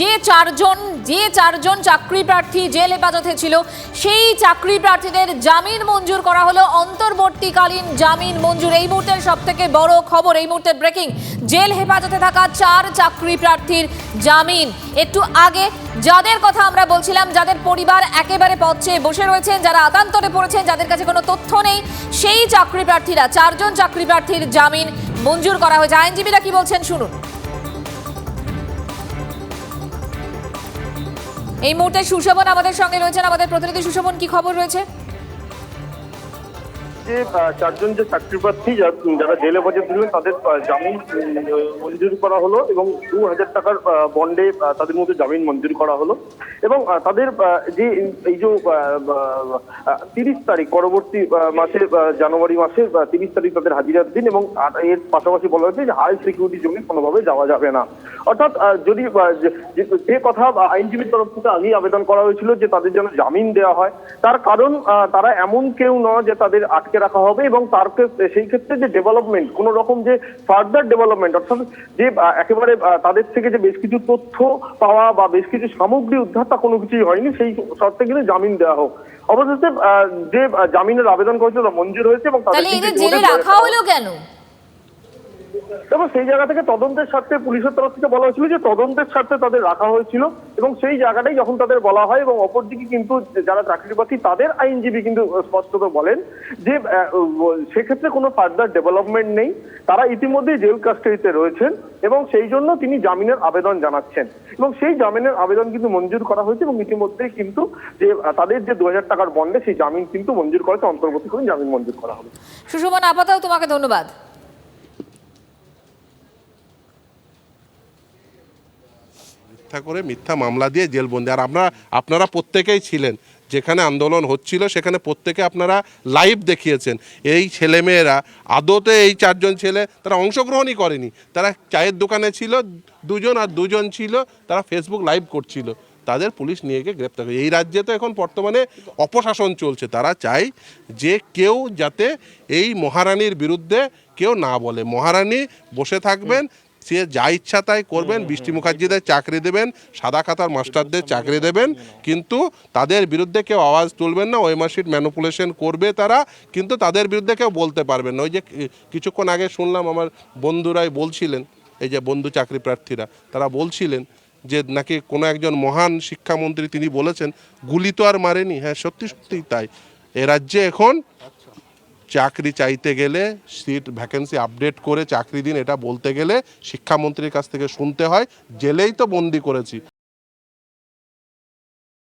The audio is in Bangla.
যে চারজন যে চারজন চাকরি প্রার্থী জেল হেফাজতে ছিল, সেই চাকরি প্রার্থীদের জামিন মঞ্জুর করা হলো। অন্তর্বর্তীকালীন জামিন মঞ্জুর। এই মুহূর্তের সব থেকে বড় খবর, এই মুহূর্তের ব্রেকিং জেল হেফাজতে থাকা চার চাকরি প্রার্থীর জামিন। একটু আগে যাদের কথা আমরা বলছিলাম, যাদের পরিবার একেবারে পথে বসে রয়েছেন, যারা আতান্তরে পড়েছেন, যাদের কাছে কোনো তথ্য নেই, সেই চাকরি প্রার্থীরা, চারজন চাকরি প্রার্থীর জামিন মঞ্জুর করা হয়েছে। আইনজীবীরা কি বলছেন? শুনুন। এই মুহূর্তে সুশোভন আমাদের সঙ্গে রয়েছেন। আমাদের প্রতিনিধি সুশোভন, কি খবর রয়েছে? যে চারজন যে চাকরি প্রার্থী যারা জেলে বাজে ছিলেন, তাদের জামিন মঞ্জুর করা হলো এবং দু হাজার টাকার বন্ডে তাদের মধ্যে জামিন মঞ্জুর করা হলো এবং তাদের যে, এই যে তিরিশ তারিখ পরবর্তী মাসে জানুয়ারি মাসে তিরিশ তারিখ তাদের হাজিরার দিন এবং এর পাশাপাশি বলা হয়েছে যে হাই সিকিউরিটি জমি কোনোভাবে যাওয়া যাবে না। অর্থাৎ যদি যে- কথা আইনজীবীর তরফ থেকে আগেই আবেদন করা হয়েছিল যে তাদের যেন জামিন দেওয়া হয় তার কারণ তারা এমন কেউ নয় যে তাদের আটকে রাখা হবে এবং তার ক্ষেত্রে- সেই ক্ষেত্রে যে ডেভেলপমেন্ট কোন রকম যে ফার্দার ডেভেলপমেন্ট অর্থাৎ যে একেবারে তাদের থেকে যে বেশ কিছু তথ্য পাওয়া বা বেশ কিছু সামগ্রী উদ্ধার তা কোনো কিছুই হয়নি সেই শর্তে কিন্তু জামিন দেওয়া হোক। অবশেষে যে জামিনের আবেদন করেছিল মঞ্জুর হয়েছে এবং তাদের জেলে রাখা হলো কেন? এবং সেই জায়গা থেকে তদন্তের স্বার্থে পুলিশের তরফ থেকে বলা হয়েছিল যে তদন্তের স্বার্থে তাদের রাখা হয়েছিল এবং সেই জায়গাটাই যখন তাদের বলা হয় এবং অপরদিকে কিন্তু যারা চাকরি প্রার্থী তাদের আইনজীবী কিন্তু স্পষ্টত বলেন যে সেক্ষেত্রে কোনো ফার্দার ডেভেলপমেন্ট নেই। তারা ইতিমধ্যেই জেল কাস্টাডিতে রয়েছেন এবং সেই জন্য তিনি জামিনের আবেদন জানাচ্ছেন। এবং সেই জামিনের আবেদন কিন্তু মঞ্জুর করা হয়েছে এবং ইতিমধ্যেই কিন্তু যে, তাদের যে দু হাজার টাকার বন্ডে সেই জামিন কিন্তু মঞ্জুর করেছে। অন্তর্বর্তীকালীন জামিন মঞ্জুর করা হবে। সুশোভন, আপাতত তোমাকে ধন্যবাদ। মিথ্যা করে মিথ্যা মামলা দিয়ে জেলবন্দি। আর আপনারা আপনারা প্রত্যেকেই ছিলেন। যেখানে আন্দোলন হচ্ছিল, সেখানে প্রত্যেকে আপনারা লাইভ দেখিয়েছেন। এই ছেলেমেয়েরা, আদতে এই চারজন ছেলে, তারা অংশগ্রহণই করেনি। তারা চায়ের দোকানে ছিল, দুজন আর দুজন ছিল, তারা ফেসবুক লাইভ করছিল। তাদের পুলিশ নিয়ে গিয়ে গ্রেপ্তার করে। এই রাজ্যে তো এখন বর্তমানে অপশাসন চলছে। তারা চায় যে কেউ যাতে এই মহারানীর বিরুদ্ধে কেউ না বলে। মহারানী বসে থাকবেন সে যা ইচ্ছা তাই করবেন বৃষ্টি মুখার্জিদের চাকরি দেবেন সাদা খাতার মাস্টারদের চাকরি দেবেন কিন্তু তাদের বিরুদ্ধে কেউ আওয়াজ তুলবেন না ওই মার্কশিট ম্যানুপুলেশন করবে তারা কিন্তু তাদের বিরুদ্ধে কেউ বলতে পারবেন না। ওই যে কিছুক্ষণ আগে শুনলাম আমার বন্ধুরাই বলছিলেন এই যে বন্ধু চাকরি প্রার্থীরা তারা বলছিলেন যে নাকি কোনো একজন মহান শিক্ষামন্ত্রী তিনি বলেছেন গুলি তো আর মারেনি। হ্যাঁ সত্যি সত্যিই তাই। এ রাজ্যে এখন চাকরি চাইতে গেলে সিট ভ্যাকেন্সি আপডেট করে চাকরি দিন, এটা বলতে গেলে শিক্ষামন্ত্রীর কাছ থেকে শুনতে হয়। জেলেই তো বন্দি করেছি।